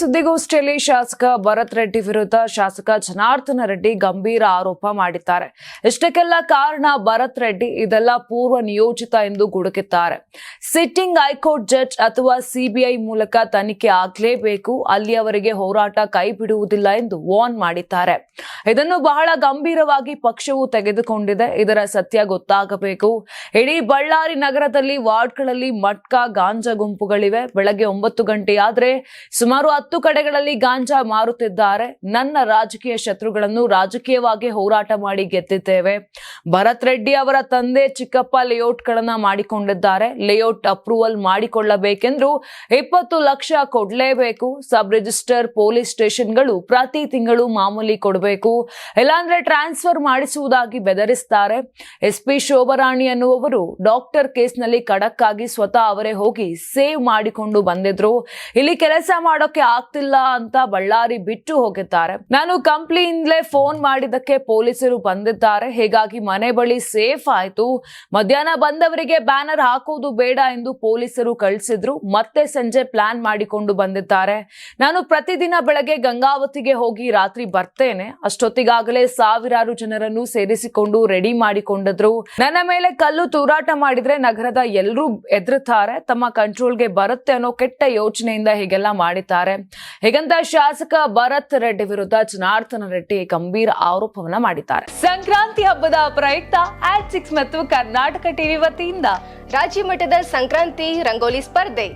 ಸುದ್ದಿಗೋಷ್ಠಿಯಲ್ಲಿ ಶಾಸಕ ಭರತ್ ರೆಡ್ಡಿ ವಿರುದ್ಧ ಶಾಸಕ ಜನಾರ್ದನ ರೆಡ್ಡಿ ಗಂಭೀರ ಆರೋಪ ಮಾಡಿದ್ದಾರೆ. ಇಷ್ಟಕ್ಕೆಲ್ಲ ಕಾರಣ ಭರತ್ ರೆಡ್ಡಿ, ಇದೆಲ್ಲ ಪೂರ್ವ ನಿಯೋಜಿತ ಎಂದು ಗುಡುಕಿದ್ದಾರೆ. ಸಿಟ್ಟಿಂಗ್ ಹೈಕೋರ್ಟ್ ಜಡ್ಜ್ ಅಥವಾ ಸಿಬಿಐ ಮೂಲಕ ತನಿಖೆ ಆಗಲೇಬೇಕು, ಅಲ್ಲಿಯವರೆಗೆ ಹೋರಾಟ ಕೈ ಬಿಡುವುದಿಲ್ಲ ಎಂದು ವಾರ್ನ್ ಮಾಡಿದ್ದಾರೆ. ಇದನ್ನು ಬಹಳ ಗಂಭೀರವಾಗಿ ಪಕ್ಷವು ತೆಗೆದುಕೊಂಡಿದೆ. ಇದರ ಸತ್ಯ ಗೊತ್ತಾಗಬೇಕು. ಇಡೀ ಬಳ್ಳಾರಿ ನಗರದಲ್ಲಿ ವಾರ್ಡ್ಗಳಲ್ಲಿ ಮಟ್ಕಾ, ಗಾಂಜಾ ಗುಂಪುಗಳಿವೆ. ಬೆಳಗ್ಗೆ ಒಂಬತ್ತು ಗಂಟೆಯಾದ್ರೆ ಸುಮಾರು ಹತ್ತು ಕಡೆಗಳಲ್ಲಿ ಗಾಂಜಾ ಮಾರುತ್ತಿದ್ದಾರೆ. ನನ್ನ ರಾಜಕೀಯ ಶತ್ರುಗಳನ್ನು ರಾಜಕೀಯವಾಗಿ ಹೋರಾಟ ಮಾಡಿ ಗೆದ್ದಿದ್ದೇವೆ. ಭರತ್ ರೆಡ್ಡಿ ಅವರ ತಂದೆ ಚಿಕ್ಕಪ್ಪ ಲೇಔಟ್ಗಳನ್ನ ಮಾಡಿಕೊಂಡಿದ್ದಾರೆ. ಲೇಔಟ್ ಅಪ್ರೂವಲ್ ಮಾಡಿಕೊಳ್ಳಬೇಕೆಂದ್ರು ಇಪ್ಪತ್ತು ಲಕ್ಷ ಕೊಡ್ಲೇಬೇಕು. ಸಬ್ ರಿಜಿಸ್ಟರ್ ಪೊಲೀಸ್ ಸ್ಟೇಷನ್ಗಳು ಪ್ರತಿ ತಿಂಗಳು ಮಾಮೂಲಿ ಕೊಡಬೇಕು. ಇಲ್ಲಾಂದ್ರೆ ಟ್ರಾನ್ಸ್ಫರ್ ಮಾಡಿಸುವುದಾಗಿ ಬೆದರಿಸ್ತಾರೆ. ಎಸ್ ಪಿ ಶೋಭರಾಣಿ ಅನ್ನುವವರು ಡಾಕ್ಟರ್ ಕೇಸ್ನಲ್ಲಿ ಖಡಕ್ ಆಗಿ ಸ್ವತಃ ಅವರೇ ಹೋಗಿ ಸೇವ್ ಮಾಡಿಕೊಂಡು ಬಂದಿದ್ರು. ಇಲ್ಲಿ ಕೆಲಸ ಮಾಡೋಕೆ ಆಗ್ತಿಲ್ಲ ಅಂತ ಬಳ್ಳಾರಿ ಬಿಟ್ಟು ಹೋಗಿದ್ದಾರೆ. ನಾನು ಕಂಪ್ನಿಯಿಂದಲೇ ಫೋನ್ ಮಾಡಿದ್ದಕ್ಕೆ ಪೊಲೀಸರು ಬಂದಿದ್ದಾರೆ. ಹೀಗಾಗಿ ಮನೆ ಬಳಿ ಸೇಫ್ ಆಯ್ತು. ಮಧ್ಯಾಹ್ನ ಬಂದವರಿಗೆ ಬ್ಯಾನರ್ ಹಾಕುವುದು ಬೇಡ ಎಂದು ಪೊಲೀಸರು ಕಳಿಸಿದ್ರು. ಮತ್ತೆ ಸಂಜೆ ಪ್ಲಾನ್ ಮಾಡಿಕೊಂಡು ಬಂದಿದ್ದಾರೆ. ನಾನು ಪ್ರತಿದಿನ ಬೆಳಗ್ಗೆ ಗಂಗಾವತಿಗೆ ಹೋಗಿ ರಾತ್ರಿ ಬರ್ತೇನೆ. ಅಷ್ಟೊತ್ತಿಗಾಗಲೇ ಸಾವಿರಾರು ಜನರನ್ನು ಸೇರಿಸಿಕೊಂಡು ರೆಡಿ ಮಾಡಿಕೊಂಡಿದ್ರು. ನನ್ನ ಮೇಲೆ ಕಲ್ಲು ತೂರಾಟ ಮಾಡಿದ್ರೆ ನಗರದ ಎಲ್ಲರೂ ಎದುರುತ್ತಾರೆ ತಮ್ಮ ಕಂಟ್ರೋಲ್ಗೆ ಬರುತ್ತೆ ಅನ್ನೋ ಕೆಟ್ಟ ಯೋಚನೆಯಿಂದ ಹೀಗೆಲ್ಲ ಮಾಡಿದ್ದಾರೆ. ಹೀಗಂತ ಶಾಸಕ ಭರತ್ ರೆಡ್ಡಿ ವಿರುದ್ಧ ಜನಾರ್ದನ ರೆಡ್ಡಿ ಗಂಭೀರ ಆರೋಪವನ್ನ ಮಾಡಿದ್ದಾರೆ. ಸಂಕ್ರಾಂತಿ ಹಬ್ಬದ ಪ್ರಯುಕ್ತ ಆಟ್ ಸಿಕ್ಸ್ ಮತ್ತು ಕರ್ನಾಟಕ ಟಿವಿ ವತಿಯಿಂದ ರಾಜ್ಯ ಮಟ್ಟದ ಸಂಕ್ರಾಂತಿ ರಂಗೋಲಿ ಸ್ಪರ್ಧೆ.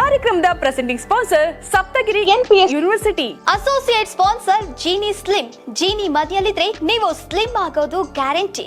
ಕಾರ್ಯಕ್ರಮದ presenting sponsor Saptagiri NPS university. Associate sponsor Jeeni slim. Jeeni ಮನೆಯಲ್ಲಿದ್ರೆ ನೀವು ಸ್ಲಿಮ್ ಆಗೋದು guarantee.